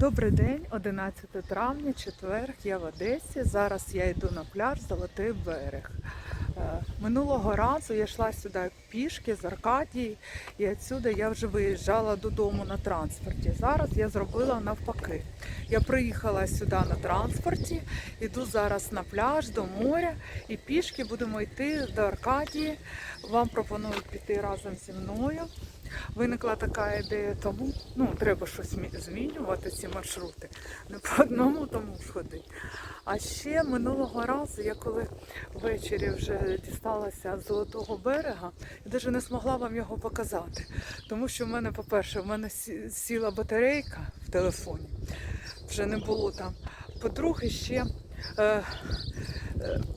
Добрий день, 11 травня, четвер, я в Одесі. Зараз я йду на пляж Золотий берег. Е, Минулого разу я йшла сюди пішки з Аркадії, і відсюди я вже виїжджала додому на транспорті. Зараз я зробила навпаки. Я приїхала сюди на транспорті, іду зараз на пляж до моря і пішки будемо йти до Аркадії. Вам пропонують піти разом зі мною. Виникла така ідея, тому ну, треба щось змінювати ці маршрути. Не по одному тому ж ходити. А ще минулого разу, я коли ввечері вже дісталася з Золотого берега, я навіть не змогла вам його показати. Тому що в мене, по-перше, в мене сіла батарейка в телефоні, вже не було там. По-друге, ще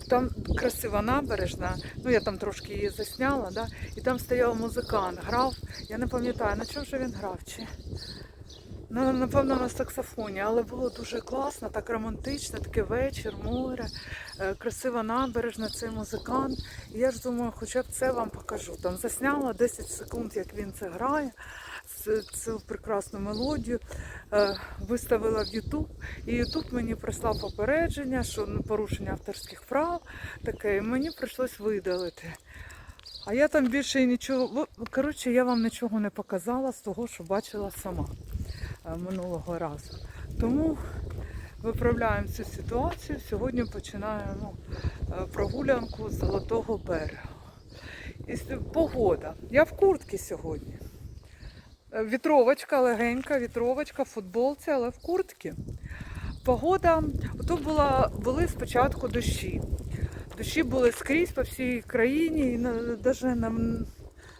там красива набережна, ну я там трошки її засняла, да? і там стояв музикант, грав, я не пам'ятаю, на чому же він грав? Чи? Ну, напевно, на саксофоні, але було дуже класно, так романтично, такий вечір, море, е, красива набережна, цей музикант. І я ж думаю, хоча б це вам покажу. Там засняла 10 секунд, як він це грає, цю прекрасну мелодію, е, виставила в Ютуб. І Ютуб мені прислав попередження, що порушення авторських прав таке, і мені прийшлось видалити. А я там більше і нічого. Коротше, я вам нічого не показала з того, що бачила сама е, минулого разу. Тому виправляємо цю ситуацію. Сьогодні починаємо е, прогулянку з Золотого берега. І погода. Я в куртці сьогодні. Е, Вітровочка легенька, вітровочка футболці, але в куртці. Погода, тут була, були спочатку дощі. Дощі були скрізь по всій країні і навіть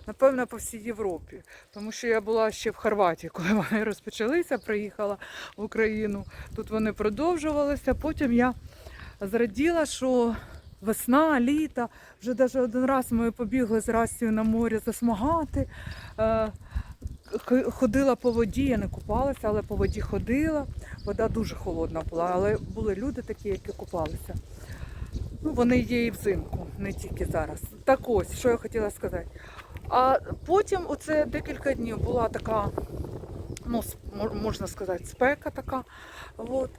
напевно по всій Європі. Тому що я була ще в Хорватії, коли вони розпочалися, приїхала в Україну. Тут вони продовжувалися. Потім я зраділа, що весна, літо. Вже навіть один раз ми побігли з Растю на море засмагати. Ходила по воді, я не купалася, але по воді ходила. Вода дуже холодна була, але були люди такі, які купалися. Ну, вони є і взимку, не тільки зараз. Так ось, що я хотіла сказати. А потім оце декілька днів була така, ну, можна сказати, спека така. От.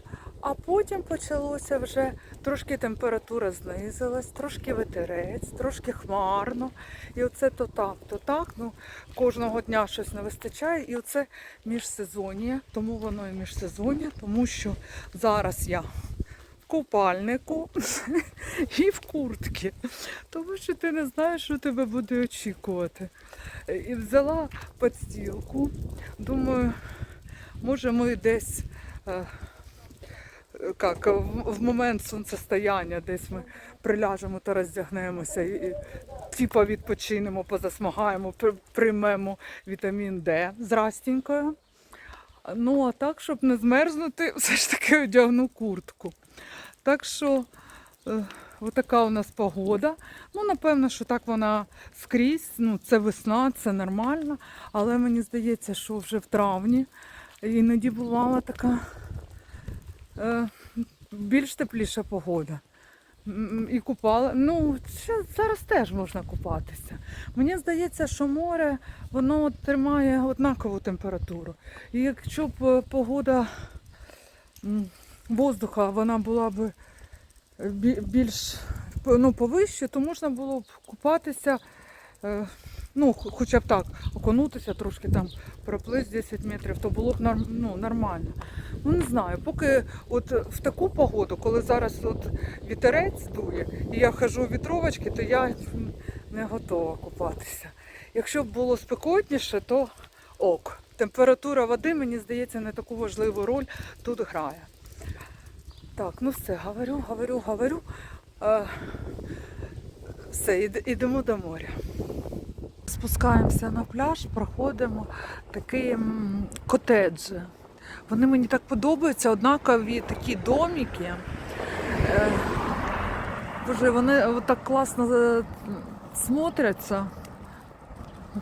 А потім почалося вже трошки температура знизилась, трошки ветерець, трошки хмарно. І оце то так, то так. Ну, кожного дня щось не вистачає. І оце міжсезоння, тому воно і міжсезоння, тому що зараз я в купальнику і в куртці. Тому що ти не знаєш, що тебе буде очікувати. Е, І взяла підстілку. Думаю, може ми десь. Е, Як, в, момент сонцестояння десь ми приляжемо та роздягнемося і, типа відпочинемо, позасмагаємо, при- приймемо вітамін Д з растінькою. Ну, а так, щоб не змерзнути, все ж таки одягну куртку. Так що е, отака у нас погода. Ну, напевно, що так вона скрізь. Ну, це весна, це нормально. Але мені здається, що вже в травні іноді бувала така е, більш тепліша погода. І купала. Ну, зараз теж можна купатися. Мені здається, що море воно тримає однакову температуру. І якщо б е, погода воздуха вона була б більш ну, повище, то можна було б купатися, е, ну, хоча б так, окунутися трошки там, проплисти 10 метрів, то було б ну, нормально. Ну не знаю, поки от в таку погоду, коли зараз от вітерець дує, і я хожу у вітровочки, то я не готова купатися. Якщо б було спекотніше, то ок. Температура води, мені здається, не таку важливу роль тут грає. Так, ну все, говорю, говорю, говорю. Все, ідемо до моря. Спускаємося на пляж, проходимо такі котеджі. Вони мені так подобаються, однакові такі домики. Е, Боже, вони так класно е, смотряться.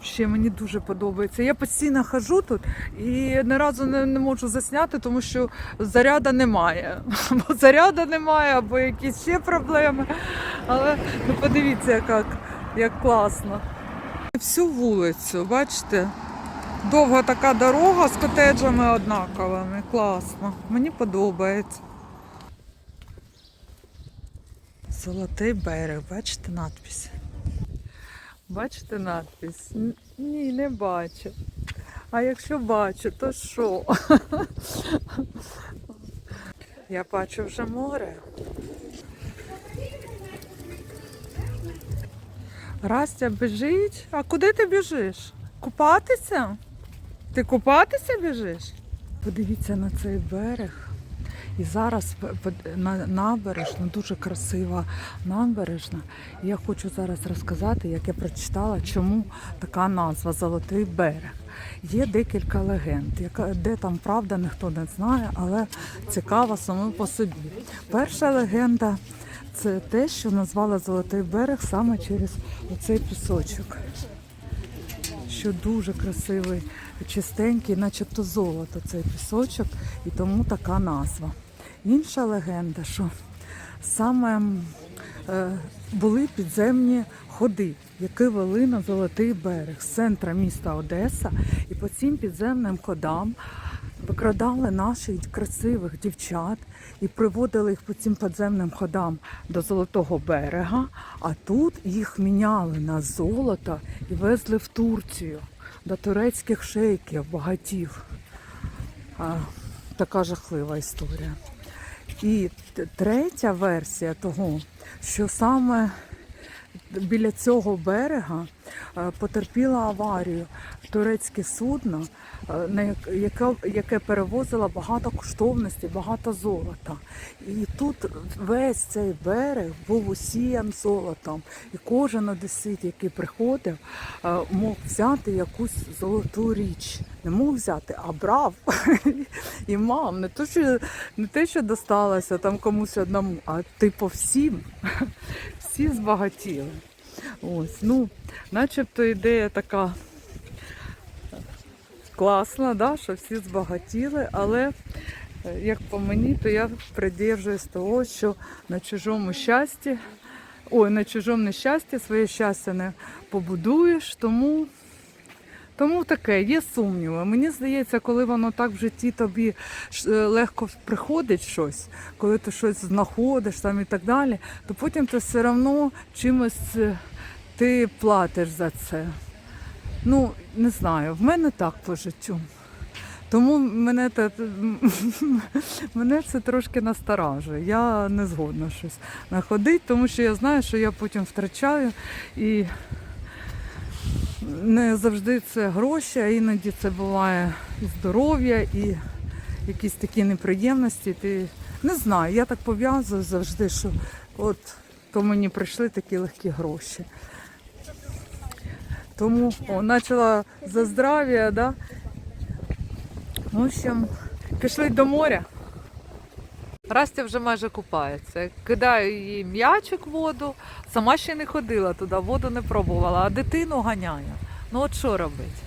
Взагалі, мені дуже подобається. Я постійно хожу тут і ні разу не, не можу засняти, тому що заряда немає. Або заряда немає, або якісь ще проблеми. Але ну, подивіться, як, як класно. Всю вулицю, бачите, Довга така дорога з котеджами однаковими. Класно. Мені подобається. Золотий берег, бачите надпись? Бачите надпись? Ні, не бачу. А якщо бачу, то що? Я бачу вже море. Растя біжить. А куди ти біжиш? Купатися? Ти купатися біжиш? Подивіться на цей берег. І зараз набережна, дуже красива набережна. І я хочу зараз розказати, як я прочитала, чому така назва Золотий берег. Є декілька легенд, де там правда ніхто не знає, але цікаво саме по собі. Перша легенда це те, що назвали Золотий берег саме через оцей пісочок що дуже красивий, чистенький, начебто золото цей пісочок, і тому така назва. Інша легенда, що саме е, були підземні ходи, які вели на Золотий берег з центра міста Одеса, і по цим підземним ходам викрадали наших красивих дівчат і приводили їх по цим підземним ходам до Золотого берега, а тут їх міняли на золото і везли в Турцію до турецьких шейків, багатів. А, така жахлива історія. І третя версія того, що саме біля цього берега е, потерпіло аварію турецьке судно, е, яке, яке перевозило багато коштовностей, багато золота. І тут весь цей берег був усіян золотом. І кожен одесит, який приходив, е, мог взяти якусь золоту річ. Не мог взяти, а брав і мав. Не те, що, не те, що досталося там комусь одному, а типу всім. Всі збагатіли. Ось, ну, начебто ідея така класна, да, що всі збагатіли, але е, як по мені, то я придержуюсь того, що на чужому щасті, ой, на чужому нещасті своє щастя не побудуєш, тому. Тому таке, є сумніви. Мені здається, коли воно так в житті тобі е, легко приходить щось, коли ти щось знаходиш там і так далі, то потім ти все одно чимось е, ти платиш за це. Ну, не знаю, в мене так по життю. Тому мене, те- мене це трошки насторажує. Я не згодна щось находити, тому що я знаю, що я потім втрачаю і не завжди це гроші, а іноді це буває і здоров'я, і якісь такі неприємності. Ти не знаю, я так пов'язую завжди, що от то мені прийшли такі легкі гроші. Тому о, почала за здрав'я, да? В общем, пішли до моря. Растя вже майже купається. Кидаю їй м'ячик в воду, сама ще не ходила туди, воду не пробувала, а дитину ганяю. Ну от що робить?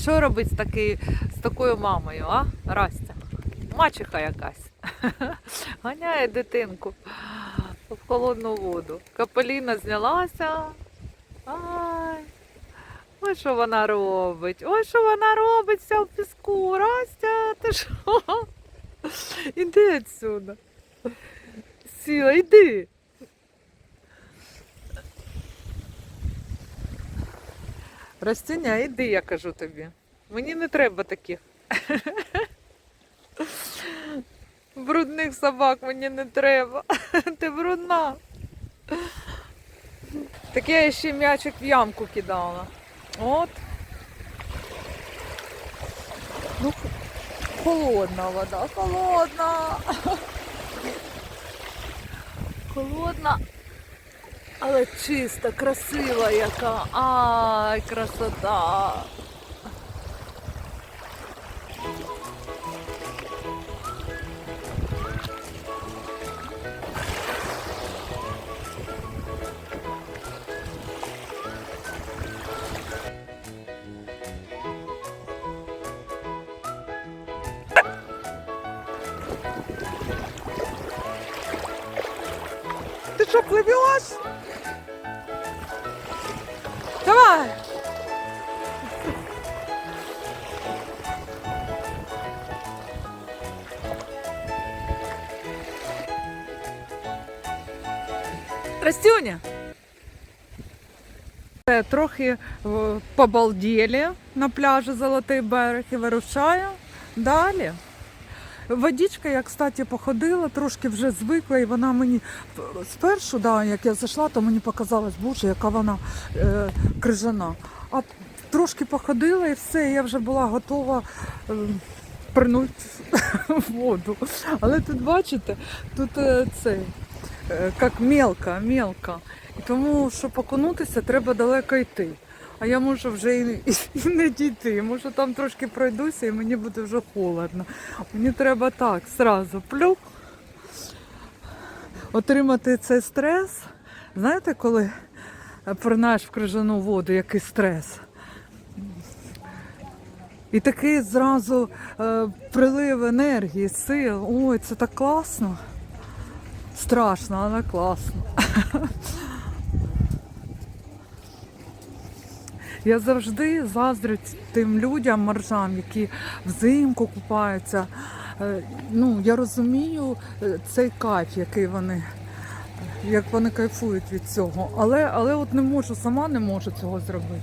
Що робить з, такий, з такою мамою, а? Растя? Мачеха якась. Ганяє дитинку в холодну воду. Капеліна знялася. Ай. Ой, що вона робить? Ой, що вона робить вся в піску. Растя, ти що? Іди отсюда. Сіла, іди. Растюня, іди, я кажу тобі. Мені не треба таких. Брудних собак мені не треба. Ти брудна. Так я ще м'ячик в ямку кидала. От. Ну, холодна вода, холодна. Холодна, але чиста, красива яка. Ай, красота. Растюня! Е, Трохи е, побалділи на пляжі Золотий берег і вирушаю далі. Водичка, я, кстати, походила, трошки вже звикла, і вона мені спершу, да, як я зайшла, то мені показалось, боже, яка вона е, крижана. А трошки походила і все, я вже була готова е, принути воду. Але тут, бачите, тут е, цей, як мелко, мелко. І тому, щоб окунутися, треба далеко йти. А я можу вже і, і, не дійти. Можу там трошки пройдуся і мені буде вже холодно. Мені треба так, зразу плюк. Отримати цей стрес. Знаєте, коли принаєш в крижану воду, який стрес? І такий зразу е, прилив енергії, сил. Ой, це так класно. Страшно, але класно. Я завжди заздрю тим людям, моржам, які взимку купаються. Е, Ну, я розумію е, цей кайф, який вони, як вони кайфують від цього. Але, але от не можу, сама не можу цього зробити.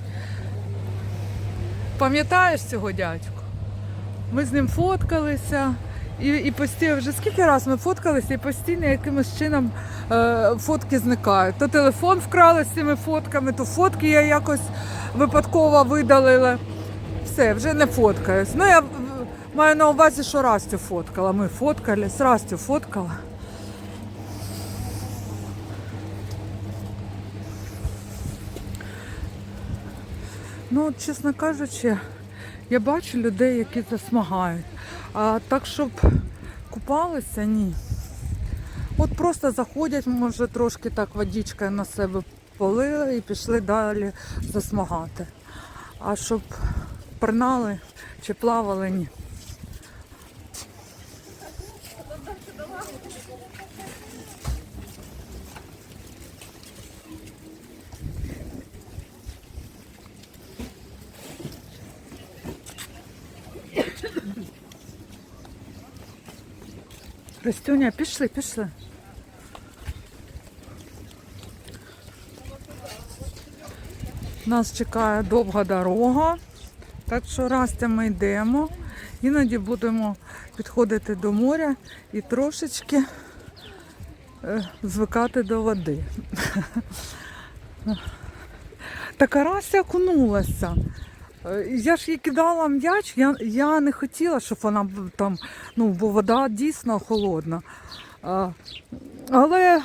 Пам'ятаєш цього дядьку? Ми з ним фоткалися. І, і постійно вже скільки разів ми фоткалися, і постійно якимось чином е, фотки зникають. То телефон вкрали з цими фотками, то фотки я якось випадково видалила. Все, вже не фоткаюсь. Ну я маю на увазі, що Растю фоткала. Ми фоткались, Растю фоткала. Ну, чесно кажучи, я бачу людей, які засмагають. А так, щоб купалися, ні. От просто заходять, може, трошки так водичкою на себе полили і пішли далі засмагати. А щоб пернали чи плавали, ні. Растюня, пішли, пішли. Нас чекає довга дорога, так що Растя ми йдемо. Іноді будемо підходити до моря і трошечки е, звикати до води. Така Растя окунулася. Е, Я ж їй кидала м'яч, я, я не хотіла, щоб вона там, ну, бо вода дійсно холодна. А, але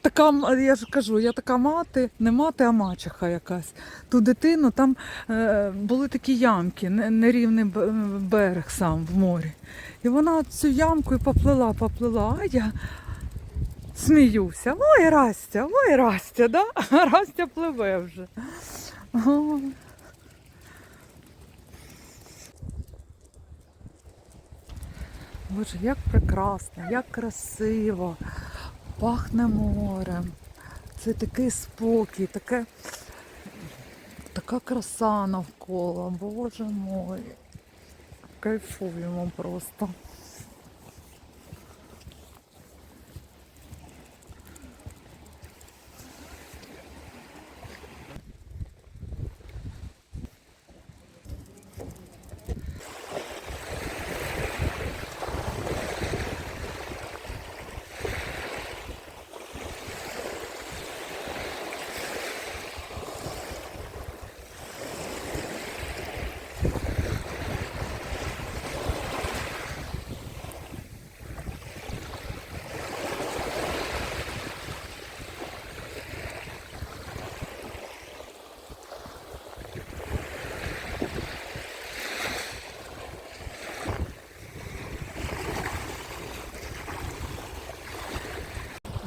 така, я ж кажу, я така мати, не мати, а мачеха якась. Ту дитину там е, були такі ямки, нерівний берег сам в морі. І вона цю ямку і поплила, поплила, а я сміюся. Ой, Растя, ой, Растя, да? Растя пливе вже. Боже, як прекрасно, як красиво, пахне морем. Це такий спокій, таке, така краса навколо. Боже мой. Кайфуємо просто.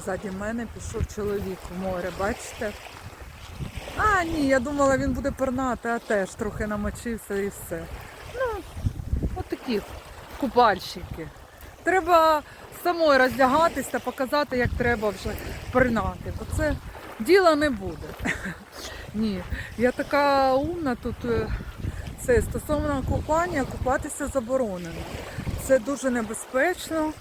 Ззаді мене пішов чоловік у море, бачите? А, ні, я думала, він буде пернати, а теж трохи намочився і все. Ну, от купальщики. Треба самою роздягатись та показати, як треба вже пернати, бо це діла не буде. Ні, я така умна тут. е, Це стосовно купання, купатися заборонено. Це дуже небезпечно.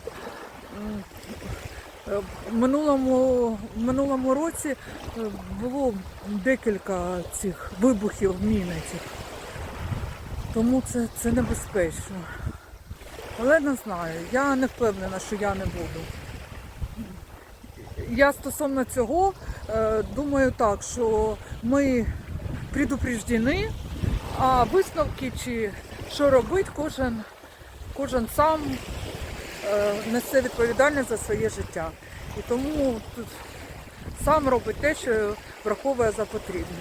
В минулому, минулому році е, було декілька цих вибухів міни цих. Тому це, це небезпечно. Але не знаю, я не впевнена, що я не буду. Я стосовно цього е, думаю так, що ми предупреждені, а висновки чи що робити, кожен, кожен сам несе відповідальність за своє життя. І тому тут сам робить те, що враховує за потрібне.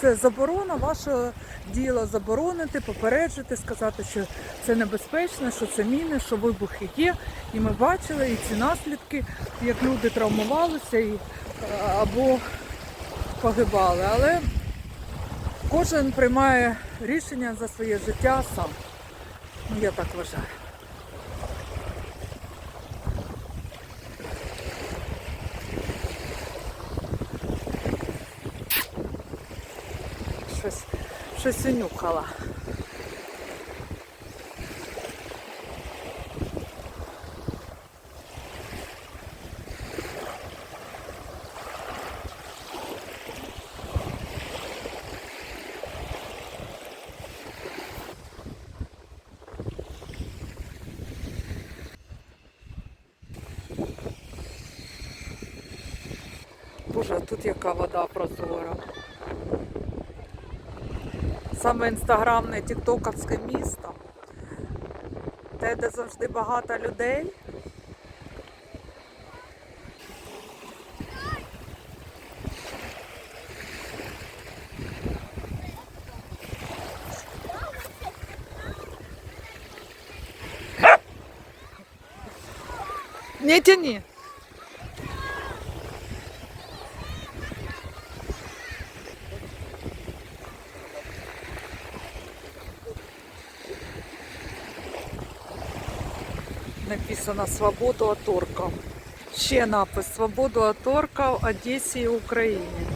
Це заборона, ваше діло заборонити, попереджити, сказати, що це небезпечно, що це міни, що вибухи є. І ми бачили і ці наслідки, як люди травмувалися і, е, або погибали. Але кожен приймає рішення за своє життя сам. Ну, я так вважаю. Щось, щось унюхала. Боже, тут яка вода прозора. Саме інстаграмне тіктоковське місто. Те, де завжди багато людей. Не тяни. Написано «Свободу от орків». Ще напис «Свободу от орків Одесі і Україні».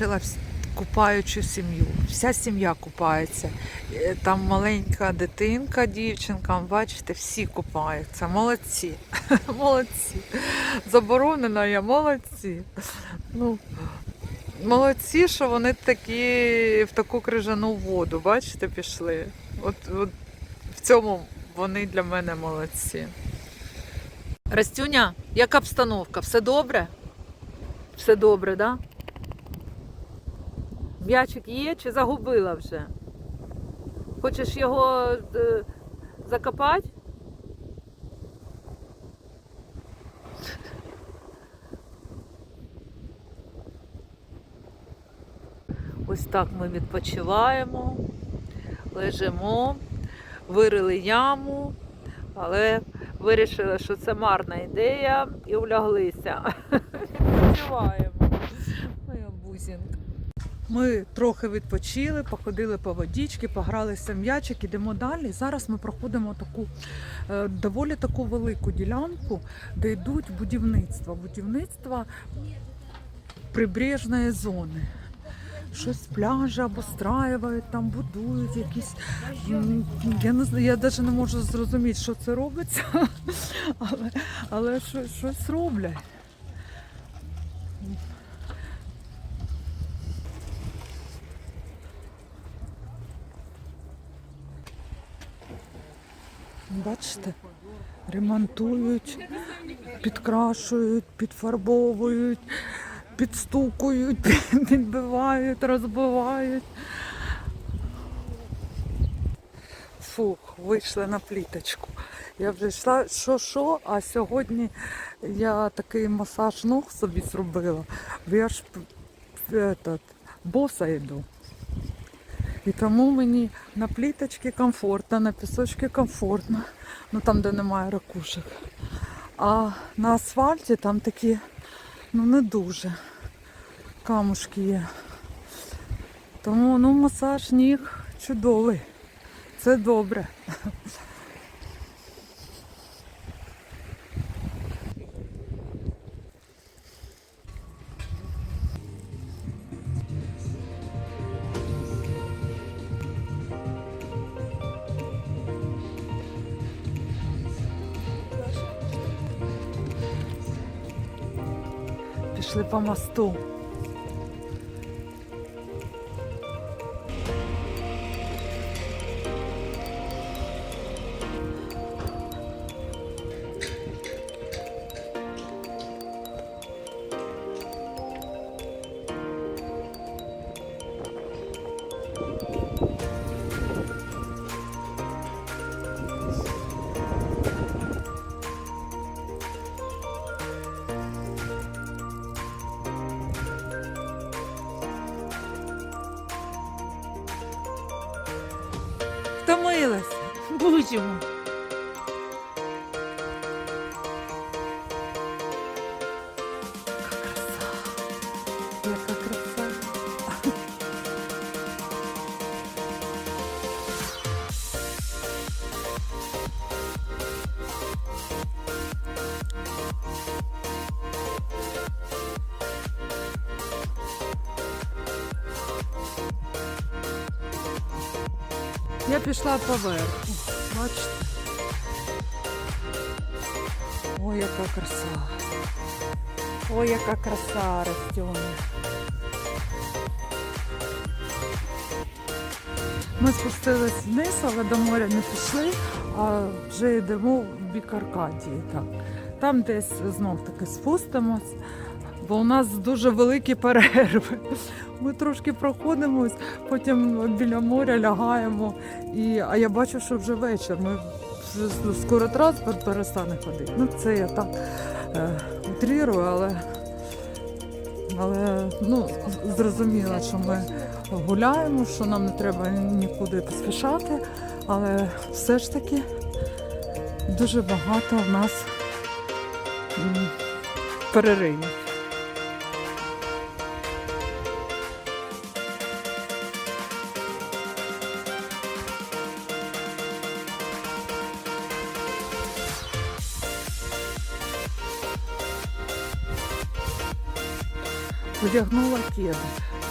Вс- купаючу сім'ю. Вся сім'я купається. Е, Там маленька дитинка, дівчинка, бачите, всі купаються. Молодці. Молодці. Заборонено я, молодці. Ну, молодці, що вони такі в таку крижану воду, бачите, пішли. От, от в цьому вони для мене молодці. Растюня, яка обстановка? Все добре? Все добре, так? Да? М'ячик є чи загубила вже? Хочеш його е, закопати? Ось так ми відпочиваємо, лежимо, вирили яму, але вирішили, що це марна ідея і уляглися. Відпочиваємо. Моя бузінка. Ми трохи відпочили, походили по водічки, погралися м'ячик, ідемо далі. Зараз ми проходимо таку е, доволі таку велику ділянку, де йдуть будівництва. Будівництва прибережної зони. Щось з пляжа обустраюють, там будують якісь. Я не знаю, я навіть не можу зрозуміти, що це робиться, але, але щось, щось роблять. Бачите, ремонтують, підкрашують, підфарбовують, підстукують, підбивають, розбивають. Фух, вийшли на пліточку. Я вже йшла, що що, а сьогодні я такий масаж ног собі зробила, бо я ж этот, боса йду. І тому мені на пліточці комфортно, на пісочці комфортно, ну там, де немає ракушек. А на асфальті там такі, ну не дуже камушки є. Тому ну, масаж ніг чудовий. Це добре. Йшли по мосту. Втомилася. Будемо. Яка краса. Я пішла поверху. Яка краса ростене. Ми спустились вниз, але до моря не пішли, а вже йдемо в бік Аркадії. Так. Там десь знов таки спустимось, бо у нас дуже великі перерви. Ми трошки проходимось, потім біля моря лягаємо. І, а я бачу, що вже вечір. Ми скоро транспорт перестане ходити. Ну, це я так е, утрірую, але, але ну, зрозуміло, що ми гуляємо, що нам не треба нікуди поспішати, але все ж таки дуже багато в нас переривів. Одягнула кеди.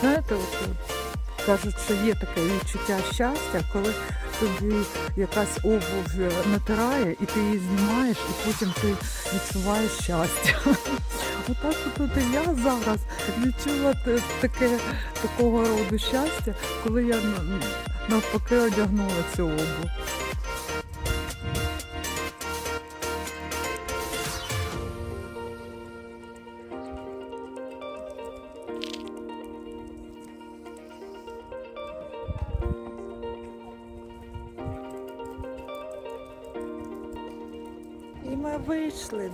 Знаєте, от, от кажуть, що є таке відчуття щастя, коли тобі якась обув е, натирає, і ти її знімаєш, і потім ти відчуваєш щастя. Отак от я зараз відчула таке такого роду щастя, коли я навпаки одягнула цю обув.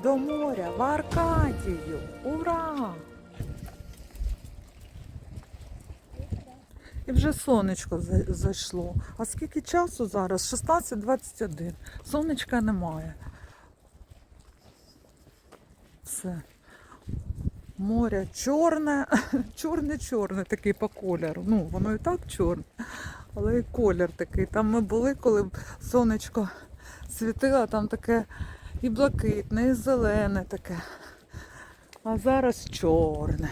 До моря в Аркадію. Ура! І вже сонечко зайшло. А скільки часу зараз? 16.21. Сонечка немає. Все. Море чорне, чорне-чорне такий по кольору. Ну, воно і так чорне, але і колір такий. Там ми були, коли сонечко світило, там таке і блакитне, і зелене таке. А зараз чорне.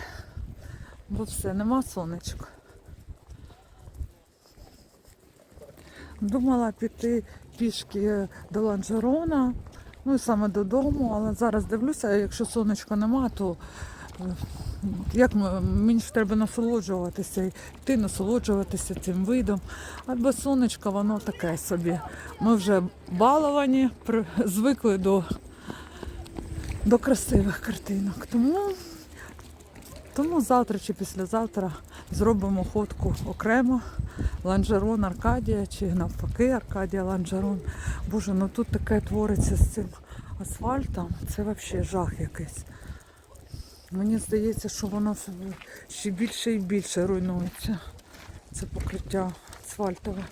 Бо все, нема сонечок. Думала піти пішки до Ланжерона, ну і саме додому, але зараз дивлюся, якщо сонечка нема, то як мені ж треба насолоджуватися, йти насолоджуватися цим видом. А без сонечка воно таке собі. Ми вже баловані, звикли до, до красивих картинок. Тому, тому завтра чи післязавтра зробимо фотку окремо. Ланжерон Аркадія чи навпаки Аркадія Ланжерон. Боже, ну тут таке твориться з цим асфальтом. Це взагалі жах якийсь. Мені здається, що воно ще більше і більше руйнується. Це покриття асфальтове.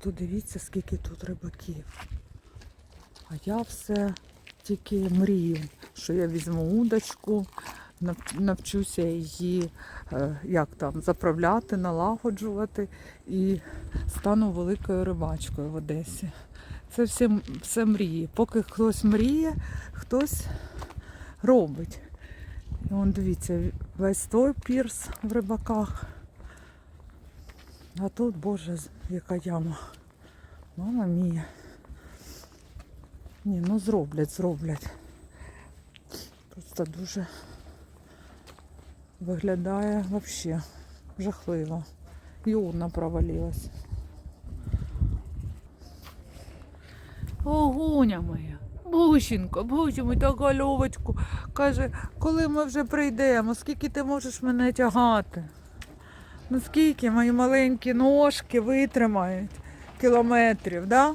Тут дивіться, скільки тут рибаків. А я все тільки мрію, що я візьму удочку, навчуся її е, як там заправляти, налагоджувати і стану великою рибачкою в Одесі. Це все, все мрії. Поки хтось мріє, хтось робить. І вон дивіться, весь той пірс в рибаках. А тут, Боже, яка яма. Мама мія. Ні, ну зроблять, зроблять. Просто дуже виглядає взагалі жахливо. І провалилась. Огуня моя, Бусінко, Бусі, ми така льовочку. Каже, коли ми вже прийдемо, скільки ти можеш мене тягати? Ну скільки мої маленькі ножки витримають кілометрів, да?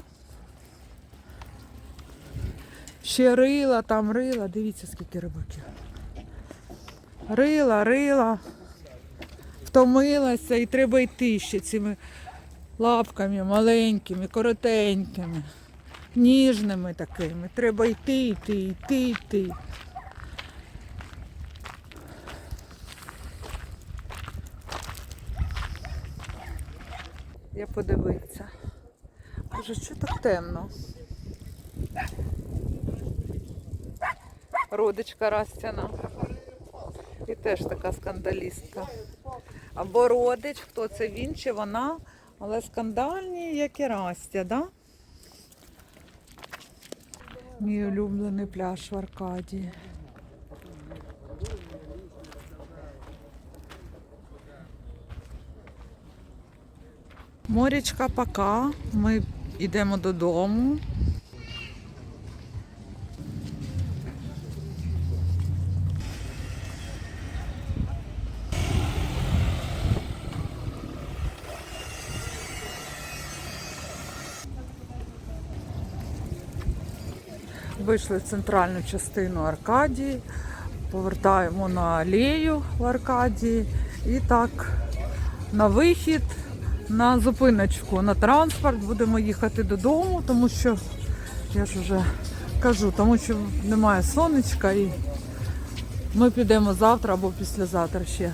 Ще рила, там рила, дивіться, скільки рибаків. Рила, рила, втомилася і треба йти ще цими лапками маленькими, коротенькими, ніжними такими. Треба йти, йти, йти, йти. Я подивився. Боже, що так темно? Родичка Растяна. І теж така скандалістка. Або родич, хто це він чи вона, але скандальні, як і Растя, да? Мій улюблений пляж в Аркадії. Морічка, пока. Ми йдемо додому. Вийшли в центральну частину Аркадії, повертаємо на алею в Аркадії і так на вихід, на зупиночку, на транспорт. Будемо їхати додому, тому що я ж вже кажу, тому що немає сонечка і ми підемо завтра або післязавтра ще.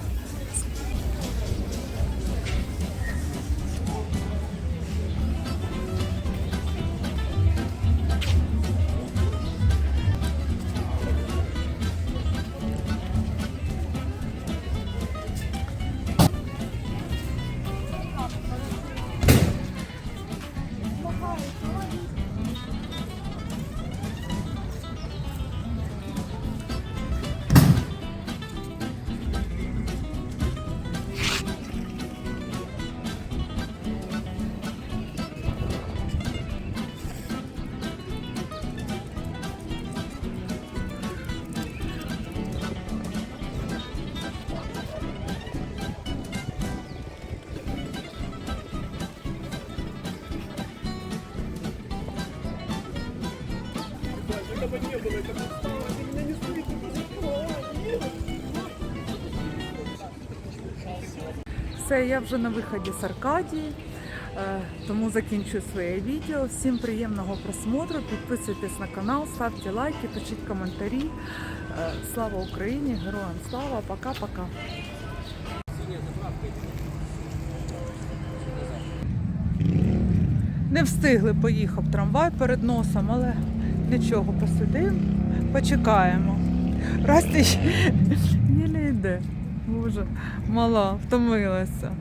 Все, я вже на виході з Аркадії, е, тому закінчую своє відео. Всім приємного просмотру. Підписуйтесь на канал, ставте лайки, пишіть коментарі. Е, Слава Україні! Героям слава! Пока-пока! Не встигли, поїхав трамвай перед носом, але нічого, посидимо, почекаємо. Ще не йде. Боже, мала, втомилася.